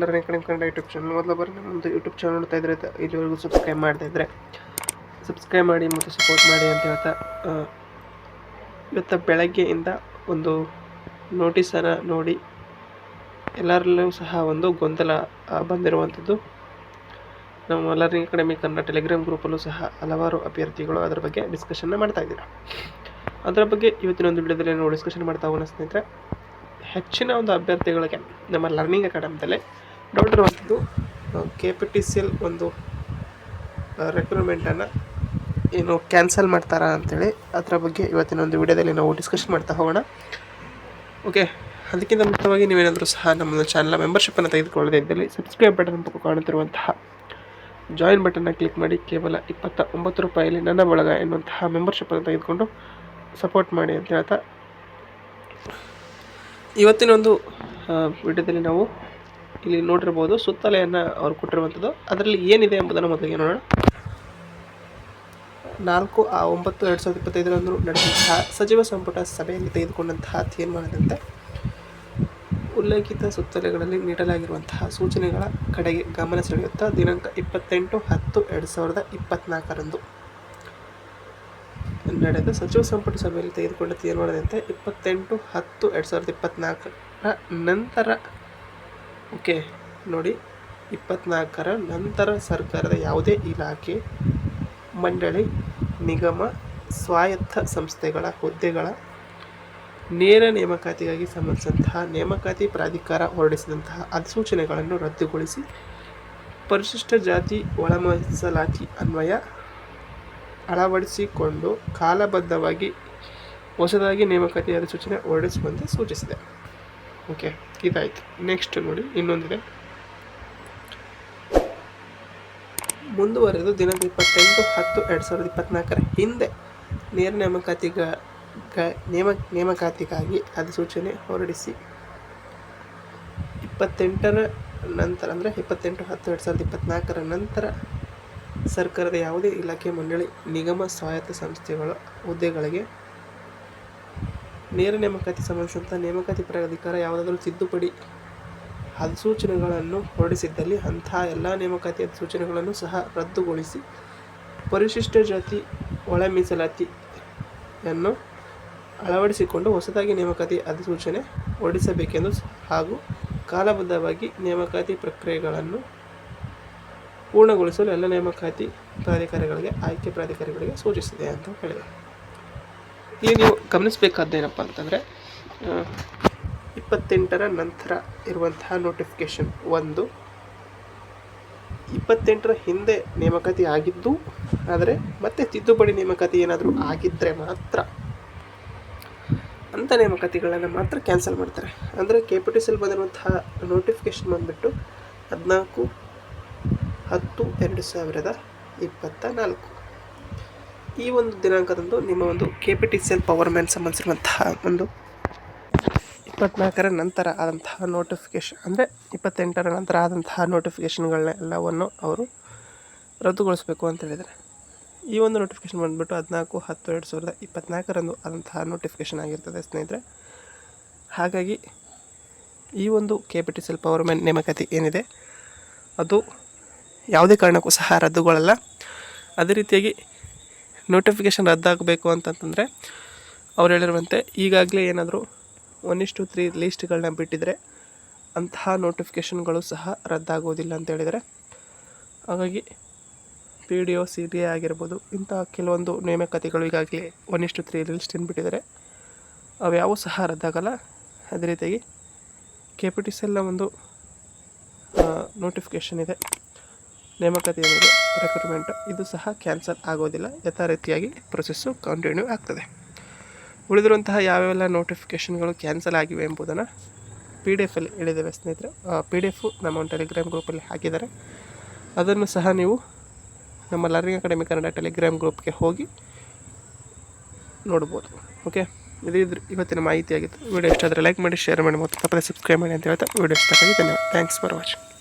Learning ಕಡಿಮೆ Kannada YouTube channel ಮೊದಲು ಬರೋ ನಮ್ಮದು ಯೂಟ್ಯೂಬ್ ಚಾನಲ್ ನೋಡ್ತಾ ಇದ್ರೆ ಇಲ್ಲಿವರೆಗೂ ಸಬ್ಸ್ಕ್ರೈಬ್ ಮಾಡ್ತಾ ಇದ್ರೆ ಸಬ್ಸ್ಕ್ರೈಬ್ ಮಾಡಿ ಮತ್ತು ಸಪೋರ್ಟ್ ಮಾಡಿ ಅಂತ ಹೇಳ್ತಾ ಇವತ್ತು ಬೆಳಗ್ಗೆಯಿಂದ ಒಂದು ನೋಟಿಸನ್ನು ನೋಡಿ ಎಲ್ಲರಲ್ಲೂ ಸಹ ಒಂದು ಗೊಂದಲ ಬಂದಿರುವಂಥದ್ದು. ನಮ್ಮ ಲರ್ನಿಂಗ್ ಅಕಾಡೆಮಿ ಕನ್ನಡ ಟೆಲಿಗ್ರಾಮ್ ಗ್ರೂಪಲ್ಲೂ ಸಹ ಹಲವಾರು ಅಭ್ಯರ್ಥಿಗಳು ಅದರ ಬಗ್ಗೆ ಡಿಸ್ಕಷನ್ನ ಮಾಡ್ತಾ ಇದ್ದೀರಾ. ಅದರ ಬಗ್ಗೆ ಇವತ್ತಿನ ಒಂದು ವಿಡಿಯೋದಲ್ಲಿ ನಾವು ಡಿಸ್ಕಷನ್ ಮಾಡ್ತಾ ಹೋಗೋಣ ಸ್ನೇಹಿತರೆ. ಹೆಚ್ಚಿನ ಒಂದು ಅಭ್ಯರ್ಥಿಗಳಿಗೆ ನಮ್ಮ learning ಅಕಾಡೆಮಿದಲ್ಲಿ doubt K P T C L ಒಂದು ರೆಕ್ರೂಟ್ಮೆಂಟನ್ನು ಏನು ಕ್ಯಾನ್ಸಲ್ ಮಾಡ್ತಾರಾ ಅಂಥೇಳಿ ಅದರ ಬಗ್ಗೆ ಇವತ್ತಿನ ಒಂದು ವಿಡಿಯೋದಲ್ಲಿ ನಾವು ಡಿಸ್ಕಷನ್ ಮಾಡ್ತಾ ಹೋಗೋಣ. ಓಕೆ ಅದಕ್ಕಿಂತ ಮುಖ್ಯವಾಗಿ ನೀವೇನಾದರೂ ಸಹ ನಮ್ಮ ಚಾನಲ್ ಮೆಂಬರ್ಶಿಪ್ಪನ್ನು ತೆಗೆದುಕೊಳ್ಳದೇ ಇದ್ದಲ್ಲಿ ಸಬ್ಸ್ಕ್ರೈಬ್ ಬಟನ್ ಪಕ್ಕ ಕಾಣುತ್ತಿರುವಂತಹ ಜಾಯಿನ್ ಬಟನ್ನ ಕ್ಲಿಕ್ ಮಾಡಿ, ಕೇವಲ ಇಪ್ಪತ್ತ ಒಂಬತ್ತು ರೂಪಾಯಿಯಲ್ಲಿ ನನ್ನ ಬಳಗ ಎನ್ನುವಂತಹ ಮೆಂಬರ್ಶಿಪ್ಪನ್ನು ತೆಗೆದುಕೊಂಡು ಸಪೋರ್ಟ್ ಮಾಡಿ ಅಂತ ಹೇಳ್ತಾ ಇವತ್ತಿನ ಒಂದು ವಿಡಿಯೋದಲ್ಲಿ ನಾವು ಇಲ್ಲಿ ನೋಡಿರ್ಬೋದು ಸುತ್ತಲೆಯನ್ನು ಅವರು ಕೊಟ್ಟಿರುವಂಥದ್ದು. ಅದರಲ್ಲಿ ಏನಿದೆ ಎಂಬುದನ್ನು ಮೊದಲಿಗೆ ನೋಡೋಣ. ನಾಲ್ಕು, ಆ, ಒಂಬತ್ತು, ಎರಡು ಸಾವಿರದ ಇಪ್ಪತ್ತೈದರಂದು ನಡೆದಂತಹ ಸಚಿವ ಸಂಪುಟ ಸಭೆಯಲ್ಲಿ ತೆಗೆದುಕೊಂಡಂತಹ ತೀರ್ಮಾನದಂತೆ ಉಲ್ಲೇಖಿತ ಸುತ್ತಲೆಗಳಲ್ಲಿ ನೀಡಲಾಗಿರುವಂತಹ ಸೂಚನೆಗಳ ಕಡೆಗೆ ಗಮನ ಸೆಳೆಯುತ್ತಾ ದಿನಾಂಕ ಇಪ್ಪತ್ತೆಂಟು ಹತ್ತು ಎರಡು ಸಾವಿರದ ಇಪ್ಪತ್ತ್ನಾಲ್ಕರಂದು ನಡೆದ ಸಚಿವ ಸಂಪುಟ ಸಭೆಯಲ್ಲಿ ತೆಗೆದುಕೊಂಡ ತೀರ್ಮಾನದಂತೆ ಇಪ್ಪತ್ತೆಂಟು ಹತ್ತು ಎರಡು ಸಾವಿರದ ಇಪ್ಪತ್ತ್ನಾಲ್ಕರ ನಂತರ, ಓಕೆ, ನೋಡಿ ಇಪ್ಪತ್ತ್ನಾಲ್ಕರ ನಂತರ ಸರ್ಕಾರದ ಯಾವುದೇ ಇಲಾಖೆ, ಮಂಡಳಿ, ನಿಗಮ, ಸ್ವಾಯತ್ತ ಸಂಸ್ಥೆಗಳ ಹುದ್ದೆಗಳ ನೇರ ನೇಮಕಾತಿಗಾಗಿ ಸಂಬಂಧಿಸಿದಂತಹ ನೇಮಕಾತಿ ಪ್ರಾಧಿಕಾರ ಹೊರಡಿಸಿದಂತಹ ಅಧಿಸೂಚನೆಗಳನ್ನು ರದ್ದುಗೊಳಿಸಿ ಪರಿಶಿಷ್ಟ ಜಾತಿ ಒಳಮೀಸಲಾತಿ ಅನ್ವಯ ಅಳವಡಿಸಿಕೊಂಡು ಕಾಲಬದ್ಧವಾಗಿ ಹೊಸದಾಗಿ ನೇಮಕಾತಿ ಅಧಿಸೂಚನೆ ಹೊರಡಿಸುವಂತೆ ಸೂಚಿಸಿದೆ. ಓಕೆ ಇದಾಯಿತು. ನೆಕ್ಸ್ಟ್ ನೋಡಿ, ಇನ್ನೊಂದಿದೆ. ಮುಂದುವರೆದು ದಿನಾಂಕ ಇಪ್ಪತ್ತೆಂಟು ಹತ್ತು ಎರಡು ಸಾವಿರದ ಇಪ್ಪತ್ತ್ನಾಲ್ಕರ ಹಿಂದೆ ನೇರ ನೇಮಕಾತಿಗ ನೇಮ, ನೇಮಕಾತಿಗಾಗಿ ಅಧಿಸೂಚನೆ ಹೊರಡಿಸಿ ಇಪ್ಪತ್ತೆಂಟರ ನಂತರ, ಅಂದರೆ ಇಪ್ಪತ್ತೆಂಟು ಹತ್ತು ಎರಡು ಸಾವಿರದ ಇಪ್ಪತ್ತ್ನಾಲ್ಕರ ನಂತರ ಸರ್ಕಾರದ ಯಾವುದೇ ಇಲಾಖೆ, ಮಂಡಳಿ, ನಿಗಮ, ಸ್ವಾಯತ್ತ ಸಂಸ್ಥೆಗಳ ಹುದ್ದೆಗಳಿಗೆ ನೇರ ನೇಮಕಾತಿ ಸಂಬಂಧಿಸಿದಂಥ ನೇಮಕಾತಿ ಪ್ರಾಧಿಕಾರ ಯಾವುದಾದರೂ ತಿದ್ದುಪಡಿ ಅಧಿಸೂಚನೆಗಳನ್ನು ಹೊರಡಿಸಿದ್ದಲ್ಲಿ ಅಂತಹ ಎಲ್ಲ ನೇಮಕಾತಿ ಅಧಿಸೂಚನೆಗಳನ್ನು ಸಹ ರದ್ದುಗೊಳಿಸಿ ಪರಿಶಿಷ್ಟ ಜಾತಿ ಒಳ ಮೀಸಲಾತಿಯನ್ನು ಅಳವಡಿಸಿಕೊಂಡು ಹೊಸದಾಗಿ ನೇಮಕಾತಿ ಅಧಿಸೂಚನೆ ಹೊರಡಿಸಬೇಕೆಂದು ಹಾಗೂ ಕಾಲಬದ್ಧವಾಗಿ ನೇಮಕಾತಿ ಪ್ರಕ್ರಿಯೆಗಳನ್ನು ಪೂರ್ಣಗೊಳಿಸಲು ಎಲ್ಲ ನೇಮಕಾತಿ ಪ್ರಾಧಿಕಾರಿಗಳಿಗೆ, ಆಯ್ಕೆ ಪ್ರಾಧಿಕಾರಿಗಳಿಗೆ ಸೂಚಿಸಿದೆ ಅಂತ ಹೇಳಿದೆ ಇಲ್ಲಿ ನೀವು ಗಮನಿಸಬೇಕಾದ್ದೇನಪ್ಪ ಅಂತಂದರೆ ಇಪ್ಪತ್ತೆಂಟರ ನಂತರ ಇರುವಂತಹ ನೋಟಿಫಿಕೇಶನ್ ಒಂದು, ಇಪ್ಪತ್ತೆಂಟರ ಹಿಂದೆ ನೇಮಕಾತಿ ಆಗಿದ್ದು, ಆದರೆ ಮತ್ತೆ ತಿದ್ದುಪಡಿ ನೇಮಕಾತಿ ಏನಾದರೂ ಆಗಿದ್ದರೆ ಮಾತ್ರ ಅಂಥ ನೇಮಕಾತಿಗಳನ್ನು ಮಾತ್ರ ಕ್ಯಾನ್ಸಲ್ ಮಾಡ್ತಾರೆ. ಅಂದರೆ ಕೆ ಪಿ ಟಿ ಸಿಲ್ ಬಂದಿರುವಂತಹ ನೋಟಿಫಿಕೇಶನ್ ಬಂದುಬಿಟ್ಟು ಹದಿನಾಲ್ಕು ಹತ್ತು, ಎರಡು ಸಾವಿರದ ಇಪ್ಪತ್ತ ನಾಲ್ಕು. ಈ ಒಂದು ದಿನಾಂಕದಂದು ನಿಮ್ಮ ಒಂದು K P T C L power man ಸಂಬಂಧಿಸಿರುವಂತಹ ಒಂದು ಇಪ್ಪತ್ನಾಲ್ಕರ ನಂತರ ಆದಂತಹ ನೋಟಿಫಿಕೇಶನ್ ಅಂದರೆ ಇಪ್ಪತ್ತೆಂಟರ ನಂತರ ಆದಂತಹ ನೋಟಿಫಿಕೇಷನ್ಗಳನ್ನೆಲ್ಲವನ್ನು ಅವರು ರದ್ದುಗೊಳಿಸಬೇಕು ಅಂತ ಹೇಳಿದರೆ ಈ ಒಂದು ನೋಟಿಫಿಕೇಶನ್ ಬಂದುಬಿಟ್ಟು ಹದಿನಾಲ್ಕು, ಹತ್ತು, ಎರಡು ಸಾವಿರದ ಇಪ್ಪತ್ನಾಲ್ಕರಂದು ಆದಂತಹ ನೋಟಿಫಿಕೇಶನ್ ಆಗಿರ್ತದೆ ಸ್ನೇಹಿತರೆ. ಹಾಗಾಗಿ ಈ ಒಂದು K P T C L power man ನೇಮಕಾತಿ ಏನಿದೆ? ಅದು ಯಾವುದೇ ಕಾರಣಕ್ಕೂ ಸಹ ರದ್ದುಗೊಳ್ಳಲ್ಲ. ಅದೇ ರೀತಿಯಾಗಿ ನೋಟಿಫಿಕೇಷನ್ ರದ್ದಾಗಬೇಕು ಅಂತಂತಂದರೆ ಅವ್ರು ಹೇಳಿರುವಂತೆ ಈಗಾಗಲೇ ಏನಾದರೂ ಒನ್ ಇಷ್ಟು ತ್ರೀ ಲೀಸ್ಟ್ಗಳನ್ನ ಬಿಟ್ಟಿದ್ರೆ ಅಂತಹ ನೋಟಿಫಿಕೇಷನ್ಗಳು ಸಹ ರದ್ದಾಗೋದಿಲ್ಲ ಅಂತ ಹೇಳಿದರೆ ಹಾಗಾಗಿ P D O C D A ಆಗಿರ್ಬೋದು ಇಂತಹ ಕೆಲವೊಂದು ನೇಮಕತೆಗಳು ಈಗಾಗಲೇ ಒನ್ ಇಷ್ಟು ತ್ರೀ ಲೀಸ್ಟ್ ಬಿಟ್ಟಿದ್ದಾರೆ ಅವ್ಯಾವೂ ಸಹ ರದ್ದಾಗಲ್ಲ. ಅದೇ ರೀತಿಯಾಗಿ ಕೆ ಪಿ ಟಿ ಸಿ ಎಲ್ಲ ಒಂದು ನೋಟಿಫಿಕೇಷನ್ ಇದೆ. ನೇಮಕಾತಿ ಏನಿದೆ ರೆಕ್ರೂಟ್ಮೆಂಟ್ ಇದು ಸಹ ಕ್ಯಾನ್ಸಲ್ ಆಗೋದಿಲ್ಲ. ಯಥಾ ರೀತಿಯಾಗಿ ಪ್ರೊಸೆಸ್ಸು ಕಂಟಿನ್ಯೂ ಆಗ್ತದೆ. ಉಳಿದಿರುವಂತಹ ಯಾವೆಲ್ಲ ನೋಟಿಫಿಕೇಷನ್ಗಳು ಕ್ಯಾನ್ಸಲ್ ಆಗಿವೆ ಎಂಬುದನ್ನು ಪಿ ಡಿ ಎಫಲ್ಲಿ ಹೇಳಿದ್ದೇವೆ ಸ್ನೇಹಿತರೆ. ಪಿ ಡಿ ಎಫು ನಮ್ಮ ಒಂದು ಟೆಲಿಗ್ರಾಮ್ ಗ್ರೂಪಲ್ಲಿ ಹಾಕಿದ್ದಾರೆ. ಅದನ್ನು ಸಹ ನೀವು ನಮ್ಮ ಲರ್ನಿಂಗ್ ಅಕಾಡೆಮಿ ಕನ್ನಡ ಟೆಲಿಗ್ರಾಮ್ ಗ್ರೂಪ್ಗೆ ಹೋಗಿ ನೋಡ್ಬೋದು. ಓಕೆ ಇದು ಇದ್ರ, ಇವತ್ತಿನ ಮಾಹಿತಿ ಆಗಿತ್ತು. ವಿಡಿಯೋ ಇಷ್ಟ ಆದರೆ ಲೈಕ್ ಮಾಡಿ ಶೇರ್ ಮಾಡಿ, ಮತ್ತು ತಪ್ಪದೆ ಸಬ್ಸ್ಕ್ರೈಬ್ ಮಾಡಿ ಅಂತ ಹೇಳ್ತಾ ವಿಡಿಯೋ ಇಷ್ಟ ಆಗಿ ಧನ್ಯವಾದ ಥ್ಯಾಂಕ್ಸ್ ಫಾರ್ ವಾಚಿಂಗ್